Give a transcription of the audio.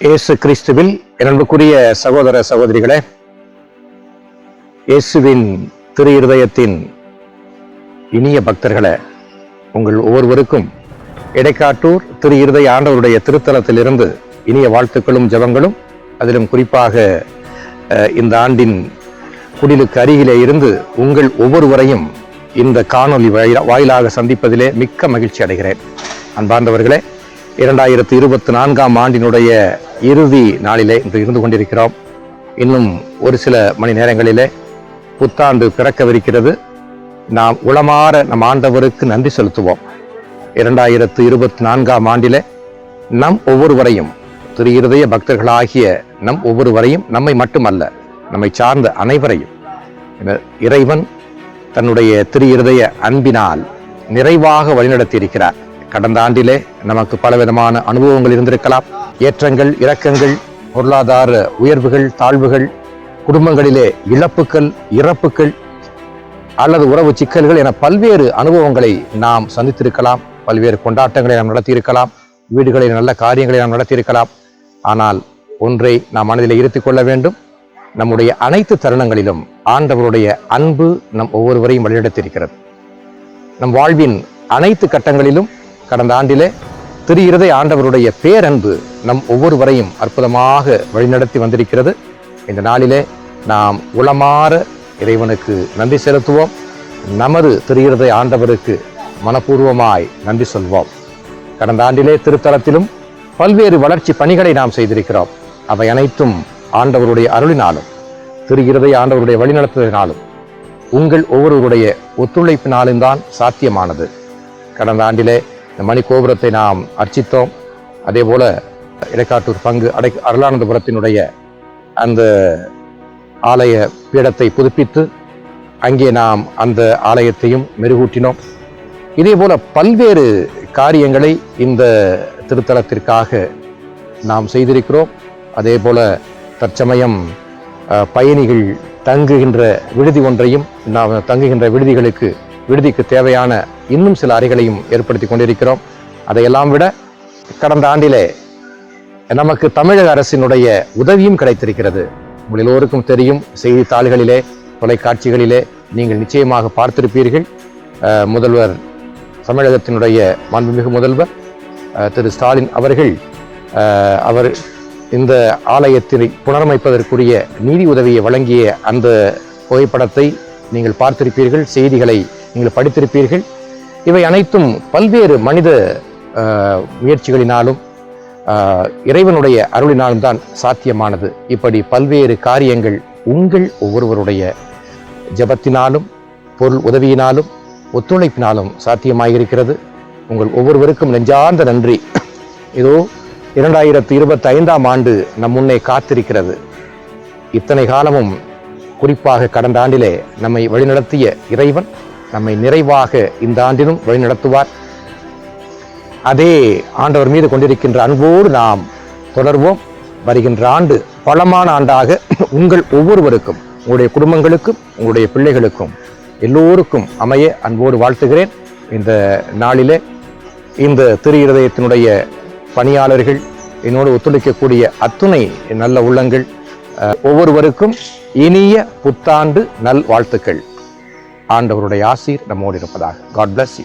இயேசு கிறிஸ்துவில் அன்புக்குரிய சகோதர சகோதரிகளே இயேசுவின் திரு இருதயத்தின் இனிய பக்தர்களே உங்கள் ஒவ்வொருவருக்கும் இடைக்காட்டூர் திரு இருதய ஆண்டவருடைய திருத்தலத்திலிருந்து இனிய வாழ்த்துக்களும் ஜபங்களும் அதிலும் குறிப்பாக அஹ், இந்த ஆண்டின் குடிலுக்கு அருகிலே இருந்து உங்கள் ஒவ்வொருவரையும் இந்த காணொளி வாயிலாக சந்திப்பதிலே மிக்க மகிழ்ச்சி அடைகிறேன். அன்பார்ந்தவர்களே இரண்டாயிரத்தி இருபத்தி நான்காம் ஆண்டினுடைய இறுதி நாளிலே இன்று இருந்து கொண்டிருக்கிறோம். இன்னும் ஒரு சில மணி நேரங்களிலே புத்தாண்டு பிறக்கவிருக்கிறது. நாம் உளமாற நம் ஆண்டவருக்கு நன்றி செலுத்துவோம். இரண்டாயிரத்து இருபத்தி நான்காம் ஆண்டிலே நம் ஒவ்வொருவரையும் திரு இருதய பக்தர்களாகிய நம் ஒவ்வொருவரையும் நம்மை மட்டுமல்ல நம்மை சார்ந்த அனைவரையும் இறைவன் தன்னுடைய திரு இருதய அன்பினால் நிறைவாக வழிநடத்தி இருக்கிறார் கடந்த ஆண்டிலே நமக்கு பலவிதமான அனுபவங்கள் இருந்திருக்கலாம். ஏற்றங்கள் இறக்கங்கள் பொருளாதார உயர்வுகள் தாழ்வுகள் குடும்பங்களிலே இழப்புக்கள் இறப்புக்கள் அல்லது உறவு சிக்கல்கள் என பல்வேறு அனுபவங்களை நாம் சந்தித்திருக்கலாம். பல்வேறு கொண்டாட்டங்களை நாம் நடத்தியிருக்கலாம். வீடுகளில் நல்ல காரியங்களை நாம் நடத்தியிருக்கலாம். ஆனால் ஒன்றை நாம் மனதில் இருத்திக் கொள்ள வேண்டும். நம்முடைய அனைத்து தருணங்களிலும் ஆண்டவருடைய அன்பு நம் ஒவ்வொருவரையும் வழிநடத்தியிருக்கிறது. நம் வாழ்வின் அனைத்து கட்டங்களிலும் கடந்த ஆண்டிலே திரு ஆண்டவருடைய பேரன்பு நம் ஒவ்வொருவரையும் அற்புதமாக வழிநடத்தி வந்திருக்கிறது. இந்த நாளிலே நாம் உளமாற இறைவனுக்கு நன்றி செலுத்துவோம். நமது திரு ஆண்டவருக்கு மனப்பூர்வமாய் நன்றி சொல்வோம். கடந்த ஆண்டிலே திருத்தலத்திலும் பல்வேறு வளர்ச்சி பணிகளை நாம் செய்திருக்கிறோம். அவை அனைத்தும் ஆண்டவருடைய அருளினாலும் திருகிறதை ஆண்டவருடைய வழிநடத்துவதனாலும் உங்கள் ஒவ்வொருவருடைய ஒத்துழைப்பினாலும் தான் சாத்தியமானது. கடந்த ஆண்டிலே இந்த மணி கோபுரத்தை நாம் அர்ச்சித்தோம். அதே போல் இடைக்காட்டூர் பங்கு அடை அருளானந்தபுரத்தினுடைய அந்த ஆலய பீடத்தை புதுப்பித்து அங்கே நாம் அந்த ஆலயத்தையும் மெருகூட்டினோம். இதே போல பல்வேறு காரியங்களை இந்த திருத்தலத்திற்காக நாம் செய்திருக்கிறோம். அதே போல தற்சமயம் பயணிகள் தங்குகின்ற விடுதி ஒன்றையும் நாம் தங்குகின்ற விடுதிகளுக்கு விடுதிக்கு தேவையான இன்னும் சில அறைகளையும் ஏற்படுத்தி கொண்டிருக்கிறோம். அதையெல்லாம் விட கடந்த ஆண்டிலே நமக்கு தமிழக அரசினுடைய உதவியும் கிடைத்திருக்கிறது. உங்கள் எல்லோருக்கும் தெரியும் செய்தித்தாள்களிலே தொலைக்காட்சிகளிலே நீங்கள் நிச்சயமாக பார்த்திருப்பீர்கள். முதல்வர் தமிழகத்தினுடைய மாண்புமிகு முதல்வர் திரு ஸ்டாலின் அவர்கள் அவர் இந்த ஆலயத்தை புனரமைப்பதற்குரிய நிதி உதவியை வழங்கிய அந்த புகைப்படத்தை நீங்கள் பார்த்திருப்பீர்கள். செய்திகளை நீங்கள் படித்திருப்பீர்கள். இவை அனைத்தும் பல்வேறு மனித முயற்சிகளினாலும் இறைவனுடைய அருளினாலும் தான் சாத்தியமானது. இப்படி பல்வேறு காரியங்கள் உங்கள் ஒவ்வொருவருடைய ஜெபத்தினாலும் பொருள் உதவியினாலும் ஒத்துழைப்பினாலும் சாத்தியமாயிருக்கிறது. உங்கள் ஒவ்வொருவருக்கும் நெஞ்சார்ந்த நன்றி. இதோ இரண்டாயிரத்தி இருபத்தி ஐந்தாம் ஆண்டு நம் முன்னே காத்திருக்கிறது. இத்தனை காலமும் குறிப்பாக கடந்த ஆண்டிலே நம்மை வழிநடத்திய இறைவன் நம்மை நிறைவாக இந்த ஆண்டிலும் வழிநடத்துவார். அதே ஆண்டவர் மீது கொண்டிருக்கின்ற அன்போடு நாம் தொடர்வோம். வருகின்ற ஆண்டு பலமான ஆண்டாக உங்கள் ஒவ்வொருவருக்கும் உங்களுடைய குடும்பங்களுக்கும் உங்களுடைய பிள்ளைகளுக்கும் எல்லோருக்கும் அமைய அன்போடு வாழ்த்துகிறேன். இந்த நாளிலே இந்த திரு இருதயத்தினுடைய பணியாளர்கள் என்னோடு ஒத்துழைக்கக்கூடிய அத்துணை நல்ல உள்ளங்கள் அஹ், ஒவ்வொருவருக்கும் இனிய புத்தாண்டு நல் வாழ்த்துக்கள். ஆண்டவருடைய ஆசீர் நம்மோடு இருப்பதாக. God bless you